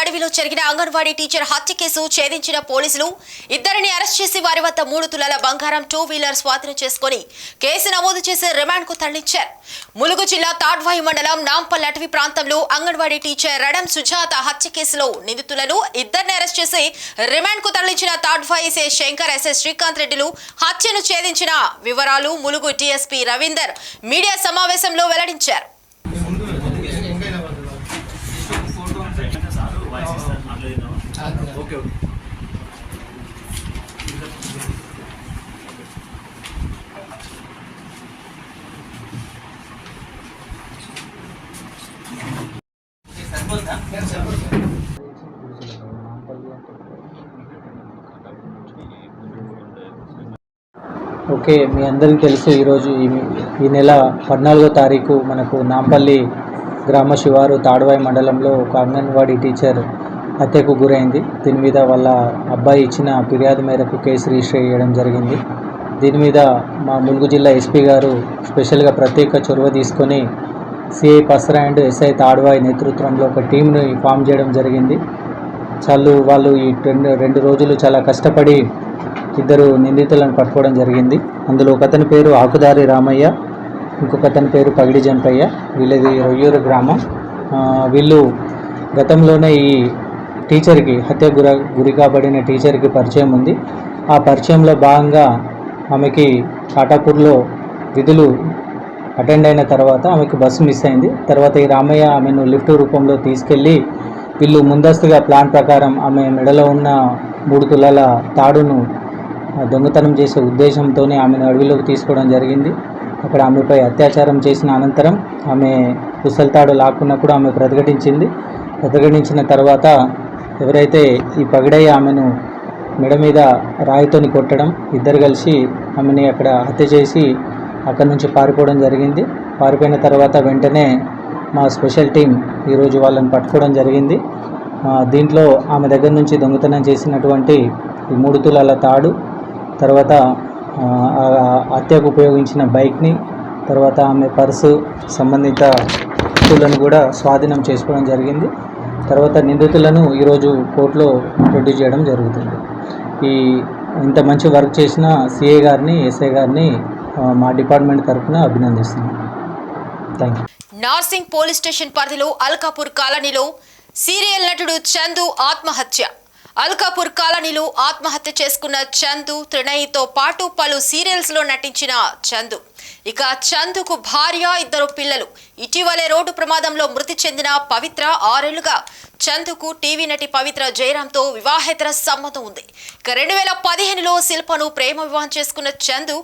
అడవిలో జరిగిన అంగన్వాడీ టీచర్ హత్య కేసు ఛేదించిన పోలీసులు ఇద్దరిని అరెస్ట్ చేసి వారి వద్ద మూడు తులాల బంగారం టూ వీలర్ స్వాధీనం చేసుకుని కేసు నమోదు చేసి రిమాండ్కు తరలించారు. ములుగు జిల్లా తాడ్వాయి మండలం నాంపల్ అటవీ ప్రాంతంలో అంగన్వాడీ టీచర్ రడం సుజాత హత్య కేసులో నిందితులను ఇద్దరిని అరెస్ట్ చేసి రిమాండ్కు తరలించిన తాడ్వాయి ఎస్ఏ శంకర్ ఎస్ఎస్ శ్రీకాంత్ రెడ్డిలు హత్యను ఛేదించిన వివరాలు ములుగు టీఎస్పీ రవీందర్ మీడియా సమావేశంలో వెల్లడించారు. ఓకే ఓకే ఓకే మీ అందరికీ తెలుసు ఈరోజు ఈ ఈ నెల పద్నాలుగో తారీఖు మనకు నాంపల్లి గ్రామ శివారు తాడువాయి మండలంలో ఒక అంగన్వాడీ టీచర్ హత్యకు గురైంది. దీని మీద వాళ్ళ అబ్బాయి ఇచ్చిన ఫిర్యాదు మేరకు కేసు రిజిస్టర్ చేయడం జరిగింది. దీని మీద మా ములుగు జిల్లా ఎస్పీ గారు స్పెషల్గా ప్రత్యేక చొరవ తీసుకొని CI Pasara and SI Tadvai నేతృత్వంలో ఒక టీంను ఫామ్ చేయడం జరిగింది. చాలు వాళ్ళు ఈ రెండు రెండు రోజులు చాలా కష్టపడి ఇద్దరు నిందితులను పట్టుకోవడం జరిగింది. అందులో ఒకతని పేరు ఆకుదారి రామయ్య ఇంకొక అతని పేరు పగిడి జంపయ్య. వీళ్ళది రొయ్యూరు గ్రామం. వీళ్ళు గతంలోనే ఈ టీచర్కి హత్య గుర గురి కాబడిన టీచర్కి పరిచయం ఉంది. ఆ పరిచయంలో భాగంగా ఆమెకి కాటాపూర్లో విధులు అటెండ్ అయిన తర్వాత ఆమెకు బస్సు మిస్ అయింది. తర్వాత ఈ రామయ్య ఆమెను లిఫ్ట్ రూపంలో తీసుకెళ్ళి వీళ్ళు ముందస్తుగా ప్లాన్ ప్రకారం ఆమె మెడలో ఉన్న మూడు తులాల తాడును దొంగతనం చేసే ఉద్దేశంతోనే ఆమెను అడవిలోకి తీసుకోవడం జరిగింది. అక్కడ ఆమెపై అత్యాచారం చేసిన అనంతరం ఆమె పుసల్తాడు లాక్కున్నప్పుడు ఆమె ప్రతిఘటించింది. ప్రతిఘటించిన తర్వాత ఎవరైతే ఈ పగిడయ్య ఆమెను మెడ మీద రాయితోని కొట్టడం ఇద్దరు కలిసి ఆమెని అక్కడ హత్య చేసి అక్కడి నుంచి పారిపోవడం జరిగింది. పారిపోయిన తర్వాత వెంటనే మా స్పెషల్ టీం ఈరోజు వాళ్ళని పట్టుకోవడం జరిగింది. దీంట్లో ఆమె దగ్గర నుంచి దొంగతనం చేసినటువంటి ఈ మూడు తులాల తాడు తర్వాత హత్యకు ఉపయోగించిన బైక్ని తర్వాత ఆమె పర్సు సంబంధిత వస్తువులను కూడా స్వాధీనం చేసుకోవడం జరిగింది. తర్వాత నిందితులను ఈరోజు కోర్టులో ప్రొడ్యూస్ చేయడం జరుగుతుంది. ఈ ఇంత మంచి వర్క్ చేసిన సిఏ గారిని ఎస్ఐ గారిని మా డిపార్ట్మెంట్ తరఫున అభినందిస్తున్నాను thank you Narsingi police station పరిధిలో అల్కాపూర్ కాలనీలో సీరియల్ నటుడు చందు ఆత్మహత్య. అల్కాపూర్ కాలనీలో ఆత్మహత్య చేసుకున్న చందు త్రినయితో పాటు పలు సీరియల్స్లో నటించిన చందు. ఇక చందుకు భార్య ఇద్దరు పిల్లలు. ఇటీవలే రోడ్డు ప్రమాదంలో మృతి చెందిన పవిత్ర ఆరేళ్ళుగా చందుకు టీవీ నటి పవిత్ర జయరాంతో వివాహేతర సంబంధం ఉంది. ఇక రెండు వేల పదిహేనులో శిల్పను ప్రేమ వివాహం చేసుకున్న చందు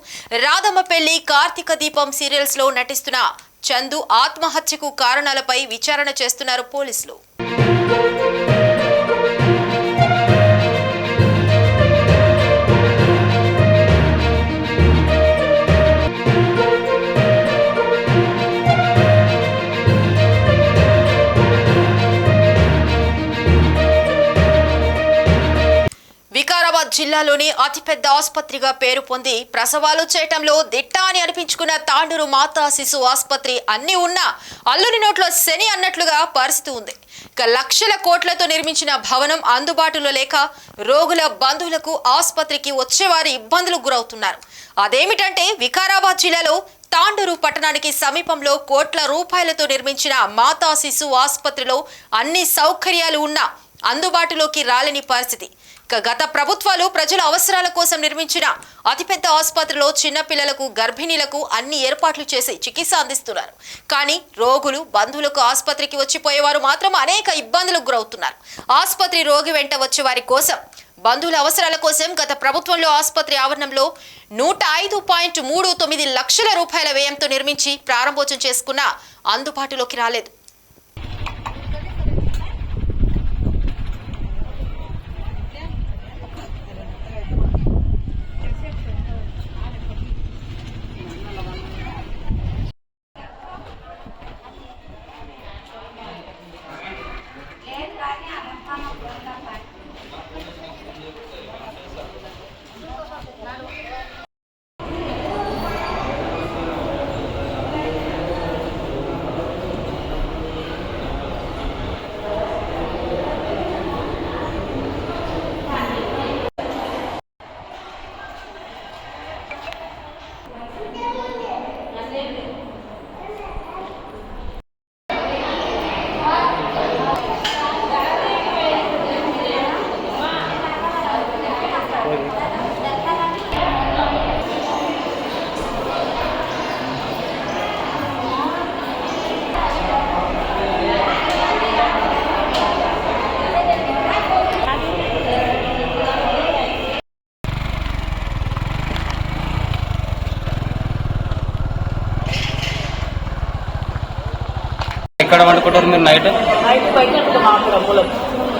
రాధమ్మ పెళ్ళి కార్తీక దీపం సీరియల్స్లో నటిస్తున్న చందు ఆత్మహత్యకు కారణాలపై విచారణ చేస్తున్నారు పోలీసులు. జిల్లాలోని అతిపెద్ద ఆసుపత్రిగా పేరు పొంది ప్రసవాలు చేయటంలో దిట్ట అని అనిపించుకున్న తాండూరు మాతా శిశు ఆసుపత్రి అన్నీ ఉన్నా అల్లుని నోట్లో శని అన్నట్లుగా పరిస్థితి ఉంది. ఇక లక్షల కోట్లతో నిర్మించిన భవనం అందుబాటులో లేక రోగుల బంధువులకు ఆసుపత్రికి వచ్చేవారి ఇబ్బందులు గురవుతున్నారు. అదేమిటంటే వికారాబాద్ జిల్లాలో తాండూరు పట్టణానికి సమీపంలో కోట్ల రూపాయలతో నిర్మించిన మాతా శిశు ఆసుపత్రిలో అన్ని సౌకర్యాలు ఉన్నా అందుబాటులోకి రాలేని పరిస్థితి. ఇక గత ప్రభుత్వాలు ప్రజల అవసరాల కోసం నిర్మించిన అతిపెద్ద ఆసుపత్రిలో చిన్నపిల్లలకు గర్భిణీలకు అన్ని ఏర్పాట్లు చేసి చికిత్స అందిస్తున్నారు. కానీ రోగులు బంధువులకు ఆసుపత్రికి వచ్చిపోయేవారు మాత్రం అనేక ఇబ్బందులకు గురవుతున్నారు. ఆసుపత్రి రోగి వెంట వచ్చే వారి కోసం బంధువుల అవసరాల కోసం గత ప్రభుత్వంలో ఆసుపత్రి ఆవరణంలో నూట ఐదు పాయింట్ మూడు తొమ్మిది లక్షల రూపాయల వ్యయంతో నిర్మించి ప్రారంభోత్సవం చేసుకున్న అందుబాటులోకి రాలేదు. ఎక్కడ వండుకుంటారు మీరు నైట్?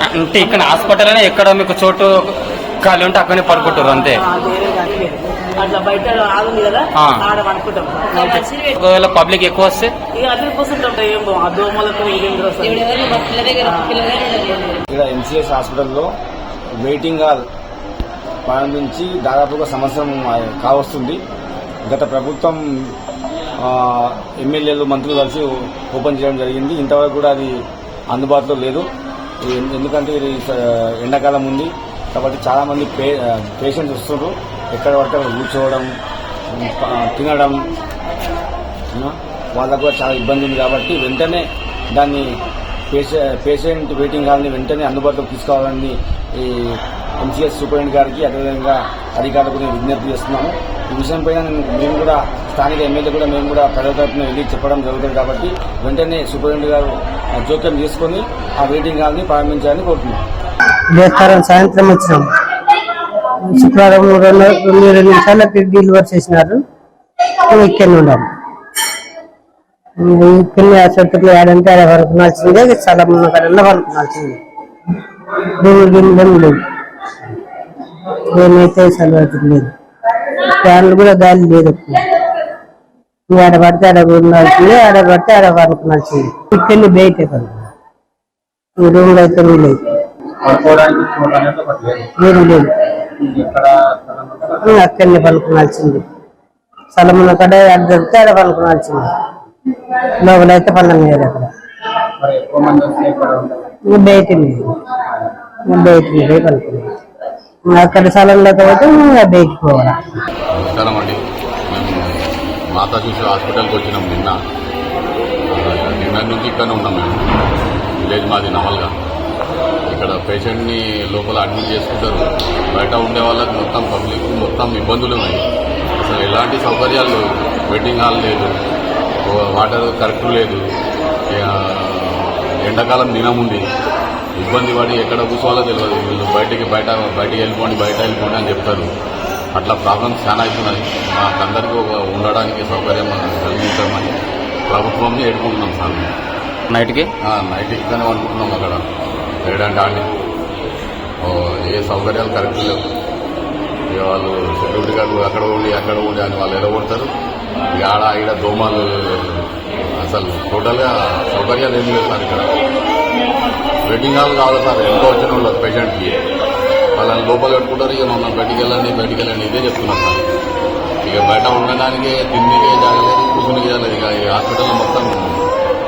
అంటే ఇక్కడ హాస్పిటల్ అనే ఎక్కడ మీకు చోటు ఖాళీ ఉంటే అక్కడనే పడుకుంటారు అంతే? ఒకవేళ పబ్లిక్ ఎక్కువ వస్తే? ఇక్కడ ఎంసీఎస్ హాస్పిటల్లో వెయిటింగ్ హాల్ ప్రారంభించి దాదాపుగా సంవత్సరం కావస్తుంది. గత ప్రభుత్వం ఎమ్మెల్యేలు మంత్రులు కలిసి ఓపెన్ చేయడం జరిగింది. ఇంతవరకు కూడా అది అందుబాటులో లేదు. ఎందుకంటే ఇది స- ఎండాకాలం ఉంది. కాబట్టి చాలామంది పే పేషెంట్స్ వస్తున్నారు ఎక్కడ పడితే కూర్చోవడం తినడం వాళ్ళకు కూడా చాలా ఇబ్బంది ఉంది కాబట్టి వెంటనే దాన్ని పేషెంట్ వెయిటింగ్ హాల్ని వెంటనే అందుబాటులోకి తీసుకోవాలని ఈ ఎంసీఎస్ సూపరింటెండెంట్ గారికి అదేవిధంగా అధికారులకు నేను విజ్ఞప్తి చేస్తున్నాము ఈ విషయంపైన మేము కూడా స్థానిక ఎమ్మెల్యే కూడా మేము కూడా ప్రజల తరఫున వెళ్ళి చెప్పడం జరుగుతుంది కాబట్టి వెంటనే సూపరింటెండెంట్ గారు ఆ, జోక్యం చేసుకుని ఆ వెయిటింగ్ హాల్ని ప్రారంభించాలని కోరుతున్నాం. సాయంత్రం వచ్చినాం. శుక్రవారం రెండు రెండు నిమిషాలకి డెలివర్ చేసినారు. ఇక్కడ ఇక్కడనే ఉన్నాం. ఆసుపత్రిలో ఏడంటే ఆడ పనుకునాల్సిందే స్థలం ఉన్న కడల్లో పనుకునాల్సిందే రూములు గిన్నెలు లేదు ఏమైతే సలవాటు లేదు. ఫ్యాన్లు కూడా గాలి లేదు ఆడ పడితే ఆడ ఉండాల్సిందే ఆడ పడితే ఆడ పనుకునాల్సిందే ఇక్కడిని బయటే ఈ రూమ్లో అయితే లేదు. ఏం లేదు. అక్కడనే పనుకునాల్సింది స్థలం ఉన్న కడ ఆడ దొరికితే ఆడ పనుకునాల్సింది లోపలైతే పనులు లేదు అక్కడ. బయట బయట పనుకున్నాం ఇంకా అక్కడ లేకపోతే బయటికి పోవాలి. నమస్కారం అండి. మేము మాతా శిశు హాస్పిటల్కి వచ్చినాం నిన్న. నిన్న నుంచి ఇక్కడనే ఉన్నాం మేము. విలేజ్ మాది నవల్గా. ఇక్కడ పేషెంట్ని లోపల అడ్మిట్ చేసుకుంటారు. బయట ఉండే వాళ్ళకి మొత్తం పబ్లిక్ మొత్తం ఇబ్బందులు ఉన్నాయి. అసలు ఎలాంటి సౌకర్యాలు వెయిటింగ్ హాల్ లేదు. వాటర్ కరెక్ట్ లేదు. ఎండాకాలం దినం ఉంది. ఇబ్బంది పడి ఎక్కడ కూర్చోవాలో తెలియదు వీళ్ళు బయటికి బయట బయటికి వెళ్ళిపోండి బయట వెళ్ళిపోండి అని చెప్తారు. అట్లా ప్రాబ్లమ్స్ చాలా అవుతున్నాయి మాకందరికీ ఒక ఉండడానికి సౌకర్యం కలిగించమని ప్రభుత్వంని ఎడుకుంటున్నాం సార్. నైట్కి? నైట్ ఇక్కడనే అనుకుంటున్నాం అక్కడ. ఏడంటే ఆడి ఏ సౌకర్యాలు కరెక్ట్ లేవు. ఇక వాళ్ళు సెక్యూరిటీ గార్డు అక్కడ ఉండి అక్కడ ఉండి అని వాళ్ళు ఎలగొడతారు ఇక ఆడ ఈడ దోమలు అసలు టోటల్గా సౌకర్యాలు ఏం లేవు సార్ ఇక్కడ. వెయిటింగ్ హాల్ కాదు సార్ ఎంతో వచ్చిన వాళ్ళు పేషెంట్కి వాళ్ళని లోపల పెట్టుకుంటారు ఇక మమ్మల్ని బయటికి వెళ్ళండి బయటికి వెళ్ళండి ఇదే చెప్తున్నాను సార్. ఇక బయట ఉండడానికి తిండికి జరగలేదు కూర్చుని జరగలేదు ఇక ఈ హాస్పిటల్లో మొత్తం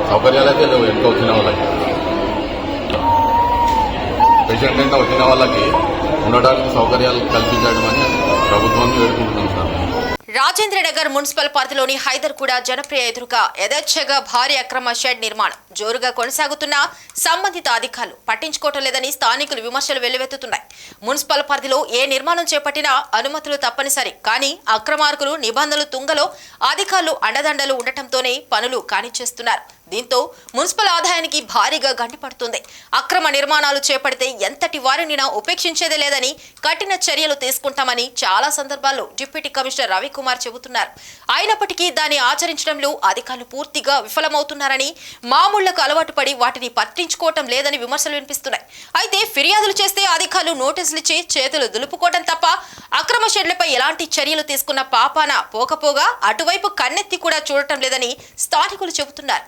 సౌకర్యాలు అయితే లేవు ఎంతో వచ్చిన వాళ్ళకి. పేషెంట్ ఎంత వచ్చిన వాళ్ళకి ఉండడానికి సౌకర్యాలు కల్పించడం ప్రభుత్వం ప్రభుత్వాన్ని వేడుకుంటున్నాం సార్. రాజేంద్ర నగర్ మున్సిపల్ పరిధిలోని హైదర్ కూడా జనప్రియ ఎదురుగా యథేచ్ఛగా భారీ అక్రమ షెడ్ నిర్మాణం. జోరుగా కొనసాగుతున్న సంబంధిత అధికారులు పట్టించుకోవటం లేదని స్థానికులు విమర్శలు వెల్లువెత్తుతున్నాయి. మున్సిపల్ పరిధిలో ఏ నిర్మాణం చేపట్టినా అనుమతులు తప్పనిసరి. కానీ అక్రమార్కులు నిబంధనలు తుంగలో అధికారులు అండదండలు ఉండటంతోనే పనులు కానిచేస్తున్నారు దీంతో మున్సిపల్ ఆదాయానికి భారీగా గండిపడుతుంది. అక్రమ నిర్మాణాలు చేపడితే ఎంతటి వారినినా ఉపేక్షించేదే లేదని కఠిన చర్యలు తీసుకుంటామని చాలా సందర్భాల్లో డిప్యూటీ కమిషనర్ రవికుమార్ చెబుతున్నారు. అయినప్పటికీ దాన్ని ఆచరించడంలో అధికారులు పూర్తిగా విఫలమవుతున్నారని మామూలు మామూళ్ళకు అలవాటు పడి వాటిని పట్టించుకోవటం లేదని విమర్శలు వినిపిస్తున్నాయి. అయితే ఫిర్యాదులు చేస్తే అధికారులు నోటీసులు ఇచ్చి చేతులు దులుపుకోవటం తప్ప అక్రమ షెడ్లపై ఎలాంటి చర్యలు తీసుకున్న పాపాన పోకపోగా అటువైపు కన్నెత్తి కూడా చూడటం లేదని స్థానికులు చెబుతున్నారు.